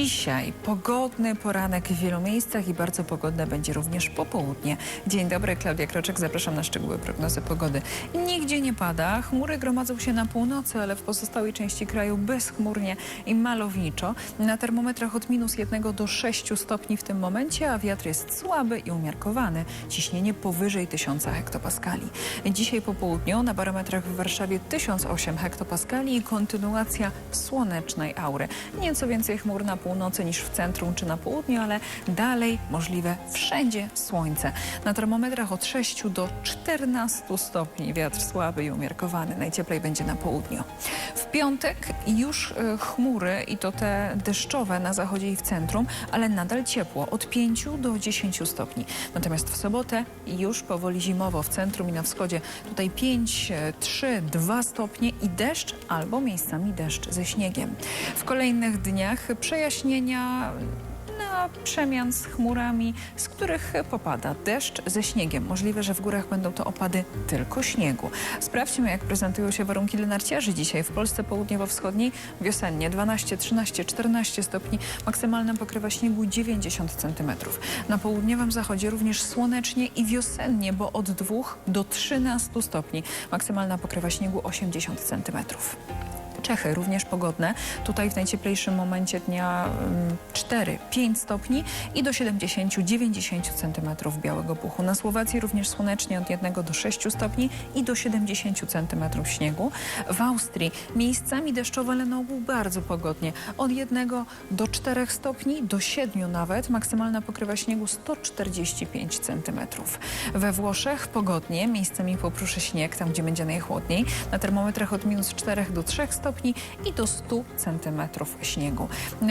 Dzisiaj pogodny poranek w wielu miejscach i bardzo pogodne będzie również popołudnie. Dzień dobry, Klaudia Kroczek, zapraszam na szczegóły prognozy pogody. Nigdzie nie pada, chmury gromadzą się na północy, ale w pozostałej części kraju bezchmurnie i malowniczo. Na termometrach od minus 1 do 6 stopni w tym momencie, a wiatr jest słaby i umiarkowany. Ciśnienie powyżej 1000 hektopaskali. Dzisiaj po południu na barometrach w Warszawie 1008 hektopaskali i kontynuacja słonecznej aury. Nieco więcej chmur na północy niż w centrum czy na południu, ale dalej możliwe wszędzie słońce. Na termometrach od 6 do 14 stopni wiatr słaby i umiarkowany. Najcieplej będzie na południu. W piątek już e, chmury i to te deszczowe na zachodzie i w centrum, ale nadal ciepło od 5 do 10 stopni. Natomiast w sobotę już powoli zimowo w centrum i na wschodzie. Tutaj 5, e, 3, 2 stopnie i deszcz albo miejscami deszcz ze śniegiem. W kolejnych dniach przejaśnienia na przemian z chmurami, z których popada deszcz ze śniegiem. Możliwe, że w górach będą to opady tylko śniegu. Sprawdźmy, jak prezentują się warunki dla narciarzy dzisiaj w Polsce południowo-wschodniej. Wiosennie 12, 13, 14 stopni, maksymalna pokrywa śniegu 90 cm. Na południowym zachodzie również słonecznie i wiosennie, bo od 2 do 13 stopni, maksymalna pokrywa śniegu 80 cm. Czechy również pogodne. Tutaj w najcieplejszym momencie dnia 4-5 stopni i do 70-90 cm białego puchu. Na Słowacji również słonecznie od 1 do 6 stopni i do 70 cm śniegu. W Austrii miejscami deszczowo, ale na ogół bardzo pogodnie. Od 1 do 4 stopni, do 7 nawet. Maksymalna pokrywa śniegu 145 cm. We Włoszech pogodnie, miejscami popruszy śnieg, tam gdzie będzie najchłodniej. Na termometrach od minus 4 do 3 stopni i do 100 centymetrów śniegu.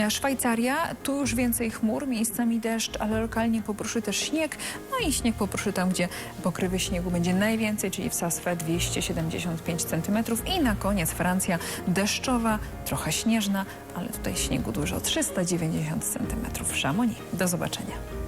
Szwajcaria, tu już więcej chmur, miejscami deszcz, ale lokalnie popruszy też śnieg. No i śnieg popruszy tam, gdzie pokrywy śniegu będzie najwięcej, czyli w Sasfe 275 centymetrów. I na koniec Francja deszczowa, trochę śnieżna, ale tutaj śniegu dużo, 390 centymetrów w Chamonix. Do zobaczenia.